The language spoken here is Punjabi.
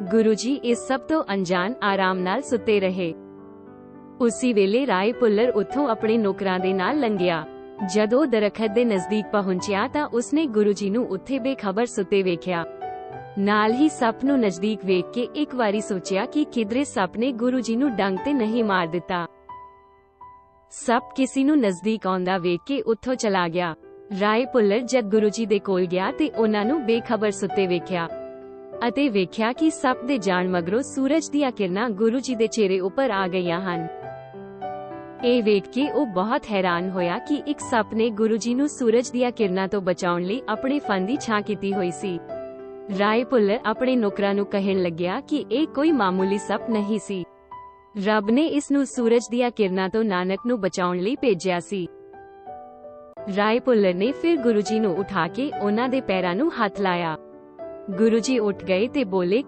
ਗੁਰੂ ਜੀ ਇਸ ਸਭ ਤੋਂ ਅਣਜਾਣ ਆਰਾਮ ਨਾਲ ਸੁੱਤੇ ਰਹੇ। ਉਸੇ ਵੇਲੇ ਰਾਏ ਪੁੱਲਰ ਉੱਥੋਂ ਆਪਣੇ ਨੌਕਰਾਂ ਦੇ ਨਾਲ ਲੰਘਿਆ। ਜਦੋਂ ਦਰਖਤ ਦੇ ਨਜ਼ਦੀਕ ਪਹੁੰਚਿਆ ਤਾਂ ਉਸਨੇ ਗੁਰੂ ਜੀ ਨੂੰ ਉੱਥੇ ਬੇਖਬਰ ਸੁੱਤੇ ਵੇਖਿਆ। ਨਾਲ ਹੀ ਸੱਪ ਨੂੰ ਨਜ਼ਦੀਕ ਵੇਖ ਕੇ ਇੱਕ ਵਾਰੀ ਸੋਚਿਆ ਕਿ ਕਿਧਰੇ ਸੱਪ ਨੇ ਗੁਰੂ ਜੀ ਨੂੰ ਡੰਗ ਤੇ ਨਹੀਂ ਮਾਰ ਦਿੱਤਾ। ਸੱਪ ਕਿਸੇ ਨੂੰ ਨਜ਼ਦੀਕ ਆਉਂਦਾ ਵੇਖ ਕੇ ਉੱਥੋਂ ਚਲਾ ਗਿਆ। ਰਾਏ ਪੁੱਲਰ ਜਦ ਗੁਰੂ ਜੀ ਦੇ ਕੋਲ ਗਿਆ ਤੇ ਉਹਨਾਂ ਨੂੰ ਬੇਖਬਰ ਸੁੱਤੇ ਵੇਖਿਆ। ਅਤੇ ਵੇਖਿਆ ਕਿ ਸੱਪ ਦੇ ਜਾਣ ਮਗਰੋਂ ਸੂਰਜ ਦੀਆਂ ਕਿਰਨਾਂ ਗੁਰੂ ਜੀ ਦੇ ਚਿਹਰੇ ਉੱਪਰ ਆ ਗਈਆਂ ਹਨ। ਇਹ ਵੇਖ ਕੇ ਉਹ ਬਹੁਤ ਹੈਰਾਨ ਹੋਇਆ ਕਿ ਇੱਕ ਸੱਪ ਨੇ ਗੁਰੂ ਜੀ ਨੂੰ ਸੂਰਜ ਦੀਆਂ ਕਿਰਨਾਂ ਤੋਂ ਬਚਾਉਣ ਲਈ ਆਪਣੇ ਫਨ ਦੀ ਛਾਂ ਕੀਤੀ ਹੋਈ ਸੀ। ਰਾਏ ਪੁੱਲਰ ਆਪਣੇ ਨੌਕਰਾਂ ਨੂੰ ਕਹਿਣ ਲੱਗਿਆ ਕਿ ਇਹ ਕੋਈ ਮਾਮੂਲੀ ਸੱਪ ਨਹੀਂ ਸੀ। ਰੱਬ ਨੇ ਇਸ ਨੂੰ ਸੂਰਜ ਦੀਆਂ ਕਿਰਨਾਂ ਤੋਂ ਨਾਨਕ ਨੂੰ ਬਚਾਉਣ ਲਈ ਭੇਜਿਆ ਸੀ। ਰਾਏ ਪੁੱਲਰ ਨੇ ਫਿਰ ਗੁਰੂ ਜੀ ਨੂੰ ਉਠਾ ਕੇ ਉਹਨਾਂ ਦੇ ਪੈਰਾਂ ਨੂੰ ਹੱਥ ਲਾਇਆ। ਗੁਰੂ ਜੀ ਉੱਠ ਗਏ ਤੇ ਬੋਲੇ